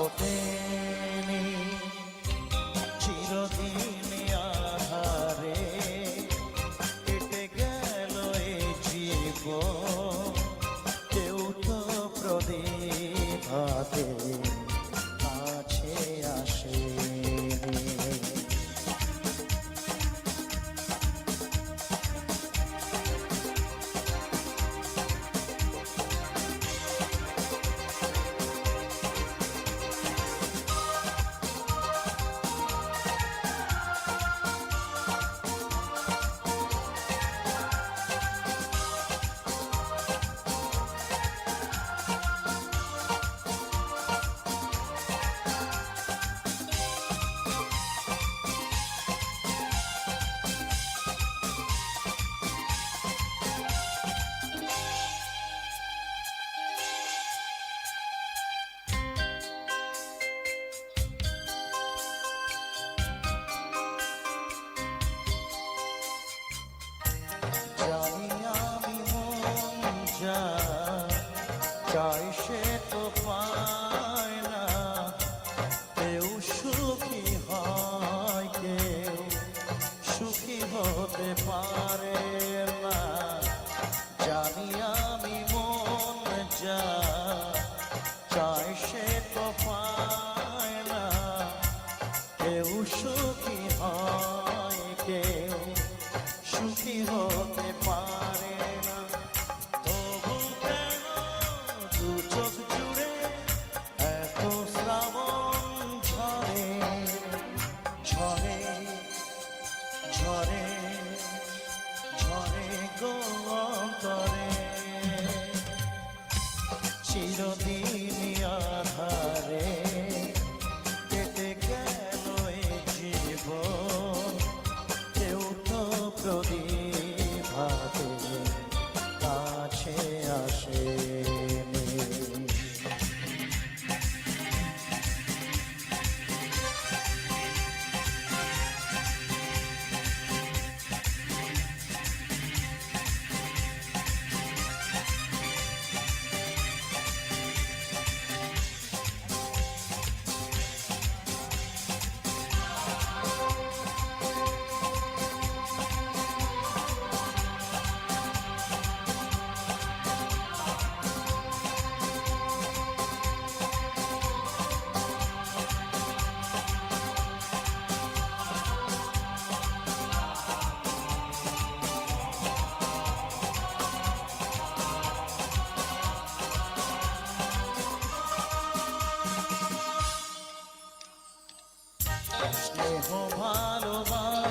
โอเพ চাই সে তো পায় না। কেউ সুখী হয় কেউ সুখী হতে পারে তো প্রদীপ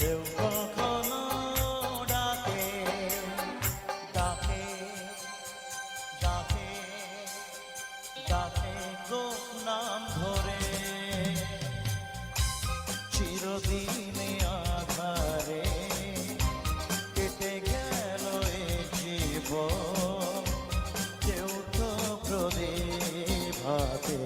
কেউ কখনো ডাকে ডাকে ডাকে ডাকে গো নাম ধরে। চিরদিন আধারে কেটে গেল এ জীবন, কেউ তো প্রদীপ হাতে